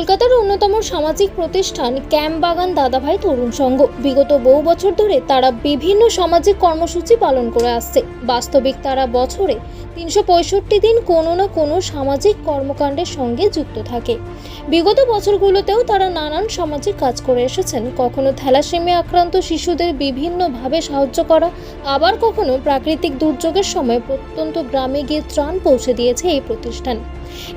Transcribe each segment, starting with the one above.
কলকাতার অন্যতম সামাজিক প্রতিষ্ঠান ক্যাম্প বাগান দাদাভাই তরুণ সংঘ। বিগত বহু বছর ধরে তারা বিভিন্ন সামাজিক কর্মসূচি পালন করে আসছে। বাস্তবিক তারা বছরে তিনশো পঁয়ষট্টি দিন কোনো না কোনো সামাজিক কর্মকাণ্ডের সঙ্গে যুক্ত থাকে। বিগত বছরগুলোতেও তারা নানান সামাজিক কাজ করে এসেছেন। কখনো থ্যালাসেমিয়া আক্রান্ত শিশুদের বিভিন্নভাবে সাহায্য করা, আবার কখনো প্রাকৃতিক দুর্যোগের সময় প্রত্যন্ত গ্রামে গিয়ে ত্রাণ পৌঁছে দিয়েছে এই প্রতিষ্ঠান।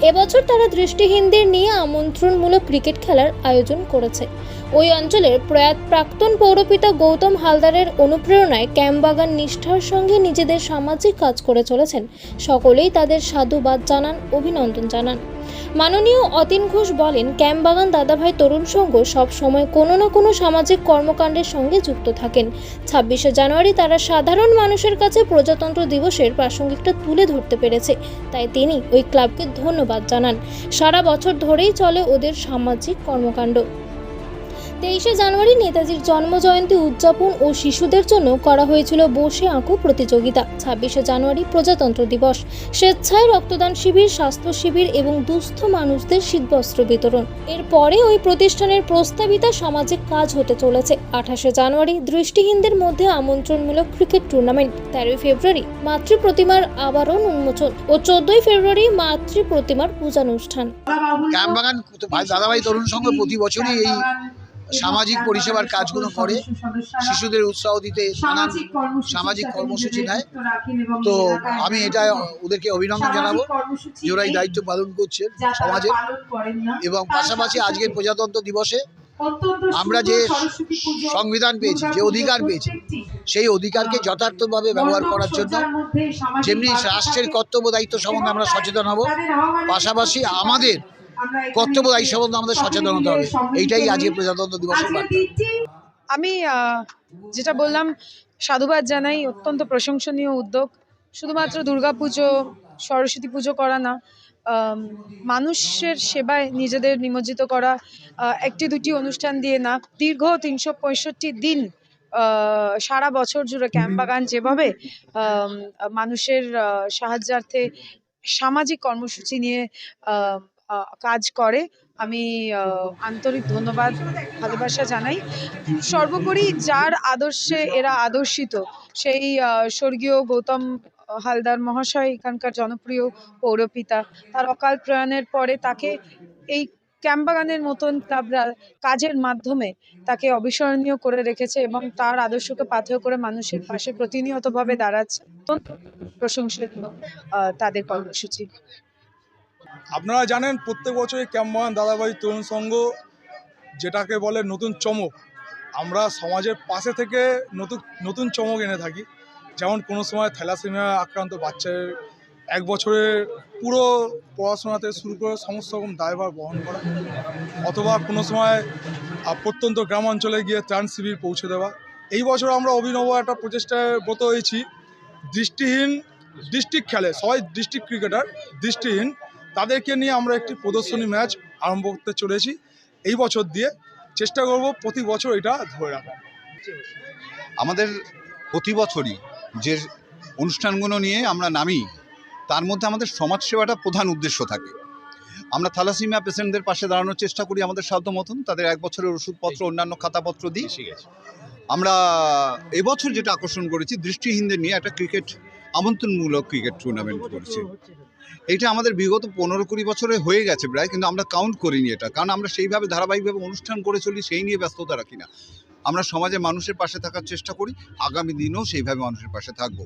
এবছর তারা দৃষ্টিহীনদের নিয়ে আমন্ত্রণমূলক ক্রিকেট খেলার আয়োজন করেছে। ওই অঞ্চলের প্রয়াত প্রাক্তন পৌরপিতা গৌতম হালদারের অনুপ্রেরণায় ক্যাম্পবাগান নিষ্ঠার সঙ্গে নিজেদের সামাজিক কাজ করে চলেছেন। সকলেই তাদের সাধুবাদ জানান, অভিনন্দন জানান। মাননীয় অতীন ঘোষ বলেন, ক্যাম্পবাগান দাদাভাই তরুণ সংঘ সব সময় কোনো না কোনো সামাজিক কর্মকাণ্ডের সঙ্গে যুক্ত থাকেন। ছাব্বিশে জানুয়ারি তারা সাধারণ মানুষের কাছে প্রজাতন্ত্র দিবসের প্রাসঙ্গিকটা তুলে ধরতে পেরেছে। তাই তিনি ওই ক্লাবকে ধন্যবাদ জানান। সারা বছর ধরেই চলে ওদের সামাজিক কর্মকাণ্ড। তেইশে জানুয়ারি নেতাজির জন্মজয়ন্তী উদযাপন ও শিশুদের জন্য করা হয়েছিল বসে আঁকো প্রতিযোগিতা। ছাব্বিশে জানুয়ারি প্রজাতন্ত্র দিবস। স্বেচ্ছায় রক্তদান শিবির, স্বাস্থ্য শিবির এবং দুস্থ মানুষদের শীতবস্ত্র বিতরণ। এরপরে ওই প্রতিষ্ঠানের প্রস্তাবিতা সামাজিক কাজ হতে চলেছে। আঠাশে জানুয়ারি দৃষ্টিহীনদের মধ্যে আমন্ত্রণমূলক ক্রিকেট টুর্নামেন্ট। তেরোই ফেব্রুয়ারি মাতৃ প্রতিমার আবরণ উন্মোচন ও চোদ্দই ফেব্রুয়ারি মাতৃ প্রতিমার পূজানুষ্ঠান দাদাভাই তরুণ প্রতি বছরই এই সামাজিক পরিষেবার কাজগুলো করে শিশুদের উৎসাহ দিতে নানান সামাজিক কর্মসূচি নেয়। তো আমি এটা ওদেরকে অভিনন্দন জানাব যে ওরা এই দায়িত্ব পালন করছে সমাজে এবং পাশাপাশি আজকের প্রজাতন্ত্র দিবসে আমরা যে সংবিধান পেয়েছি যে অধিকার পেয়েছি সেই অধিকারকে যথার্থভাবে ব্যবহার করার জন্য যেমনি রাষ্ট্রের কর্তব্য দায়িত্ব সম্বন্ধে আমরা সচেতন হব। পাশাপাশি আমাদের কর্তব্য দায়িত্ব সম্বন্ধে আমাদের সচেতন হতে হবে। এইটাই আজকে প্রজাতন্ত্র দিবসের আমি যেটা বললাম সাধুবাদ জানাই। অত্যন্ত প্রশংসনীয় উদ্যোগ। শুধুমাত্র দুর্গাপুজো সরস্বতী পুজো করা না মানুষের সেবায় নিজেদের নিমজ্জিত করা আহ, একটি দুটি অনুষ্ঠান দিয়ে না দীর্ঘ তিনশো পঁয়ষট্টি দিন আহ, সারা বছর জুড়ে ক্যাম্প বাগান যেভাবে মানুষের আহ, সাহায্যার্থে সামাজিক কর্মসূচি নিয়ে কাজ করে। আমি আন্তরিক ধন্যবাদ, ভালোবাসা জানাই। সর্বোপরি যার আদর্শে এরা আদর্শিত, সেই স্বর্গীয় গৌতম হালদার মহাশয়, এখানকার জনপ্রিয় পৌরপিতা। তার অকাল প্রয়াণের পরে তাকে এই ক্যাম্পবাগানের মতন ক্লাবরা কাজের মাধ্যমে তাকে অবিস্মরণীয় করে রেখেছে এবং তার আদর্শকে পাথেয় করে মানুষের পাশে প্রতিনিয়তভাবে দাঁড়াচ্ছে প্রশংসনীয় তাদের কর্মসূচি। আপনারা জানেন প্রত্যেক বছরই ক্যাম্পবাগান দাদাভাই তরুণ সংঘ যেটাকে বলে নতুন চমক, আমরা সমাজের পাশে থেকে নতুন নতুন চমক এনে থাকি। যেমন কোনো সময় থ্যালাসেমিয়া আক্রান্ত বাচ্চার এক বছরের পুরো পড়াশোনাতে শুরু করে সমস্ত রকম দায়ভার বহন করা, অথবা কোনো সময় প্রত্যন্ত গ্রাম অঞ্চলে গিয়ে ত্রাণ শিবির পৌঁছে দেওয়া। এই বছর আমরা অভিনব একটা প্রচেষ্টায় ব্রত হয়েছি। দৃষ্টিহীন ডিস্ট্রিক্ট খেলে সবাই ডিস্ট্রিক্ট ক্রিকেটার, দৃষ্টিহীন তাদেরকে নিয়ে আমরা একটি প্রদর্শনী ম্যাচ আরম্ভ করতে চলেছি। এই বছর দিয়ে চেষ্টা করব প্রতি বছর এটা ধরে রাখা আমাদের প্রতি বছরই যে অনুষ্ঠানগুলো নিয়ে আমরা নামি তার মধ্যে আমাদের সমাজসেবাটা প্রধান উদ্দেশ্য থাকে। আমরা থ্যালাসিমিয়া পেশেন্টদের পাশে দাঁড়ানোর চেষ্টা করি আমাদের সাধ্য মতন তাদের এক বছরের ওষুধপত্র অন্যান্য খাতাপত্র দিই। আমরা এবছর যেটা আকর্ষণ করেছি দৃষ্টিহীনদের নিয়ে একটা ক্রিকেট আমন্ত্রণমূলক ক্রিকেট টুর্নামেন্ট করেছি। এটা আমাদের বিগত পনেরো কুড়ি বছরে হয়ে গেছে প্রায় কিন্তু আমরা কাউন্ট করিনি এটা। কারণ আমরা সেইভাবে ধারাবাহিকভাবে অনুষ্ঠান করে চলি সেই নিয়ে ব্যস্ততা রাখি না। আমরা সমাজে মানুষের পাশে থাকার চেষ্টা করি আগামী দিনেও সেইভাবে মানুষের পাশে থাকব।